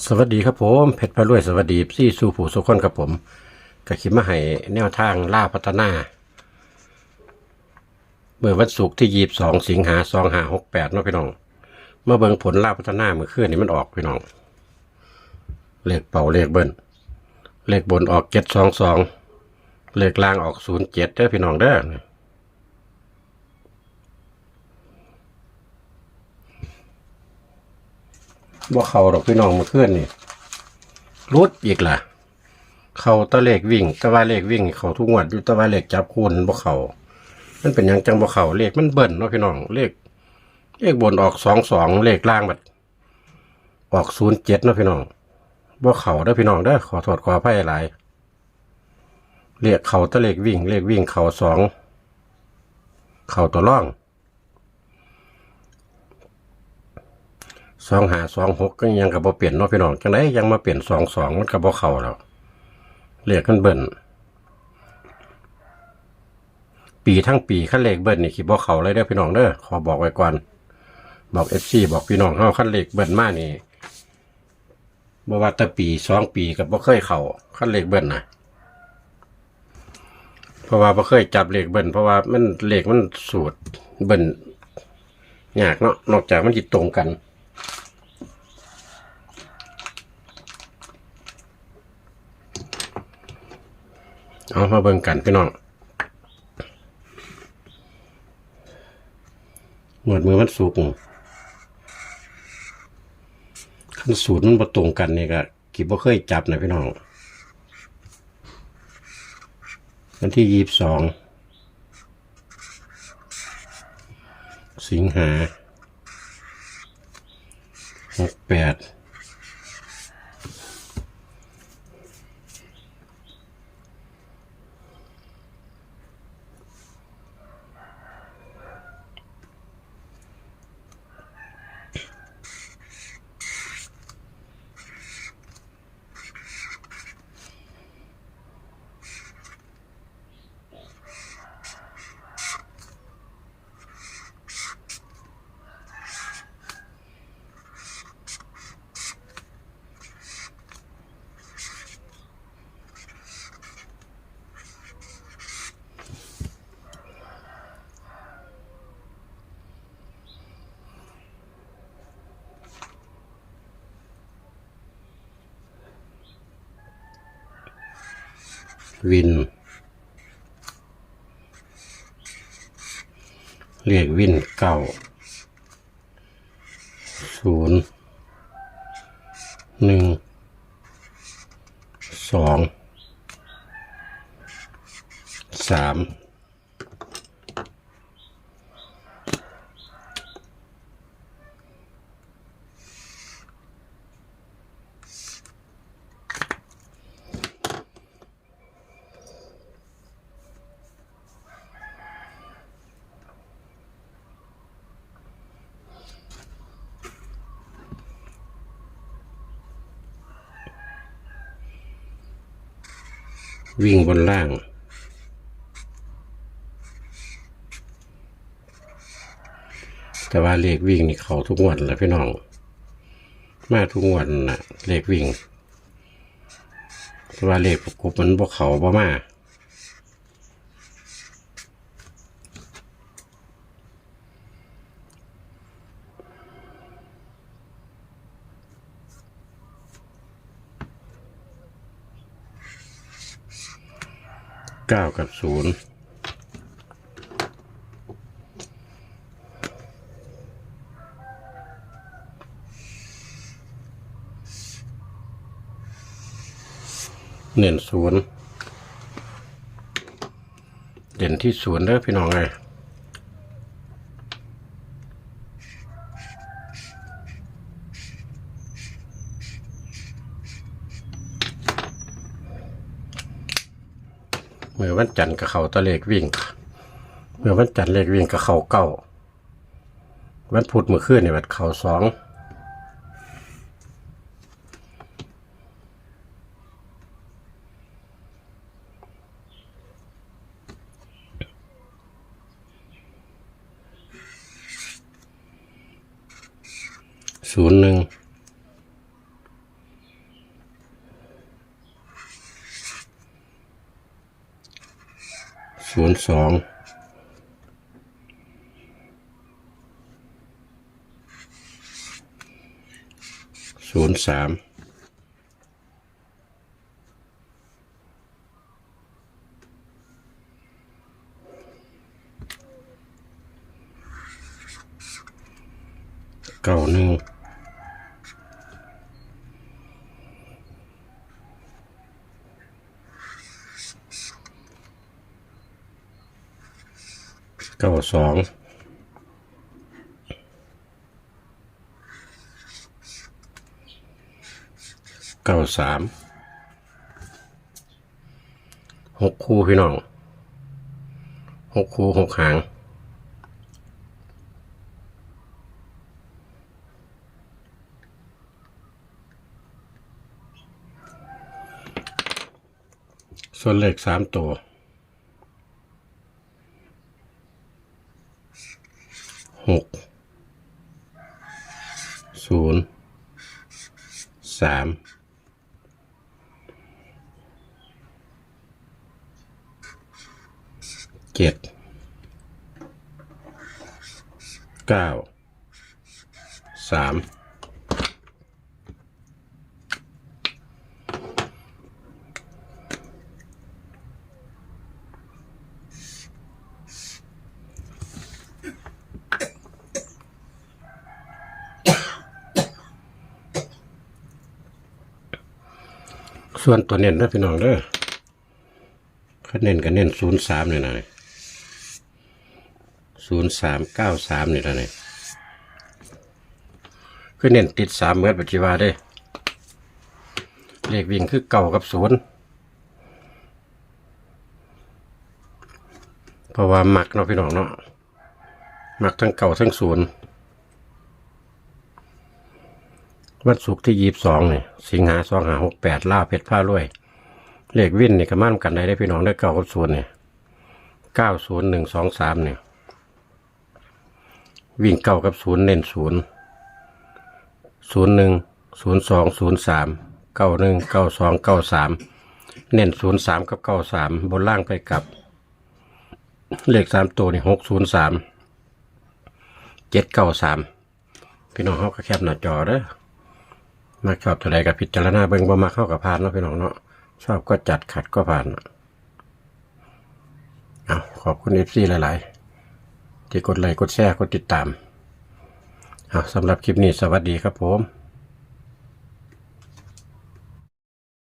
สวัสดีครับผมเพชรพระรวยสวัสดีซี่สู่ผู้สุขคนครับผมกะคิดมาให้แนวทางล่าพัฒนา เมื่อวันศุกร์ที่ยีบสองสิงหาสองหาหกแปดเนาะพี่น้อง เมื่อเบิ่งผลล่าพัฒนาเมื่อคืนนี้มันออกพี่น้อง เลขเป่าเลขเบิ้ลเลขบนออกเจ็ดสองสองเลขล่างออกศูนย์เจ็ดเด้อพี่น้องเด้อ ว่าเขาดอกพี่น้องเมื่อคืนนี่รุดอีกล่ะ เขาตะเลขวิ่งแตะว่าเลขวิ่งเขาทุกงวดอยู่แตะว่าเลขจับคูณบ่เขามันเป็นหยังจังบ่เขาเลขมันเบิ่นเนาะพี่น้องเลขเลขบนออกสองสองเลขล่างบัดออกศูนย์เจ็ดเนาะพี่น้องบ่เขาเด้อพี่น้องเด้อขอโทษขออภัยหลายเลขเขาตะเลขวิ่ง เลขวิ่งเขาสองเขาตัวร่อง สองหาสองหกก็ยังกับบ่เปลี่ยนเนาะพี่น้องจังไดยังมาเปลี่ยนสองสองมันกับบ่เข่าแล้วเลขกันเบิ่นปีทั้งปีขั้นเลขเบิ่นนี่คิดบ่เข่าเลยเด้อพี่น้องเด้อขอบอกไว้ก่อนบอกเอฟซีบอกพี่น้องเฮาขั้นเลขเบิ่นมานี่บ่ว่าแต่ปีสองปีกับบ่เคยเข้าขั้นเลขเบิ่นนะเพราะว่าบ่เคยจับเลขเบิ่นเพราะว่ามันเลขมันสูตรเบิ่นยากเนาะนอกจากมันจิตตรงกัน เอามาเบิ่งกันพี่น้องหมวดมือมันสูงขั้นสูตรมันประตรงกันนี่ก็กิบว่าเคยจับนะพี่น้องวันที่ยี่สิบสองสิงหาหกแปด วิน เรียกวินเก่าศูนย์หนึ่งสองสาม วิ่งบนล่าง แต่ว่าเลขวิ่งนี่เขาทุกงวดแหละพี่น้อง มาทุกงวดน่ะเลขวิ่ง แต่ว่าเลขประกบมันบ่เขาบ่มา เก้ากับศูนย์เน้นศูนย์เด่นที่ศูนย์เด้อพี่น้องไง มื่อวันจันทร์กับเขาตะเลขวิ่งเมื่อวันจันทร์เลขวิ่งกับเขาเก้าวันพุธเมื่อคืนเนี่ยวัดเขาสองศูนย์หนึ่ง ศูนย์สองศูนย์สามเก้าหนึ่ง เก้าสองเก้าสามหกคู่พี่น้องหกคู่หกหางส่วนเลขสามตัว หก ศูนย์ สาม เจ็ดเก้าสามส่วนตัวเน้นนะพี่น้องเด้อเขาเน้นกันเน้นศูนย์สามเลยนะ ศูนย์สามเก้าสามนี่ละเนี่ยคือเน้นติดสามเมื่อปัจจุบันเด้เลขวิ่งคือเก่ากับศูนย์เพราะว่าหมักเนาะพี่น้องเนาะหมักทั้งเก่าทั้งศูนย์วันศุกร์ที่ยี่สิบสองเนี่ยสิงหาสองหาหกแปดล่าวเพชรผ้ารวยเลขวิ่นนี่ยก็มั่นกันได้ได้พี่น้องได้เก้ากับศูนย์เนี่ยเก้าศูนย์หนึ่งสองสามเนี่ย วิ่งเก้ากับศูนย์เน้นศูนย์ศูนย์หนึ่งศูนย์สองศูนย์สามเก้าหนึ่งเก้าสองเก้าสามเน้นศูนย์สามกับเก้าสามบนล่างไปกับ เลขสามตัวนี่หกศูนย์สามเจ็ดเก้าสามพี่น้องเขาก็แคบหน้าจอเด้อมักชอบตัวใดกับพิจารณาเบิ่งบ่มักเข้ากับผ่านเนาะพี่น้องเนาะชอบก็จัดขัดก็ผ่านเอาขอบคุณเอฟซีหลาย ๆ ที่กดไลค์กดแชร์กดติดตามสำหรับคลิปนี้สวัสดีครับผม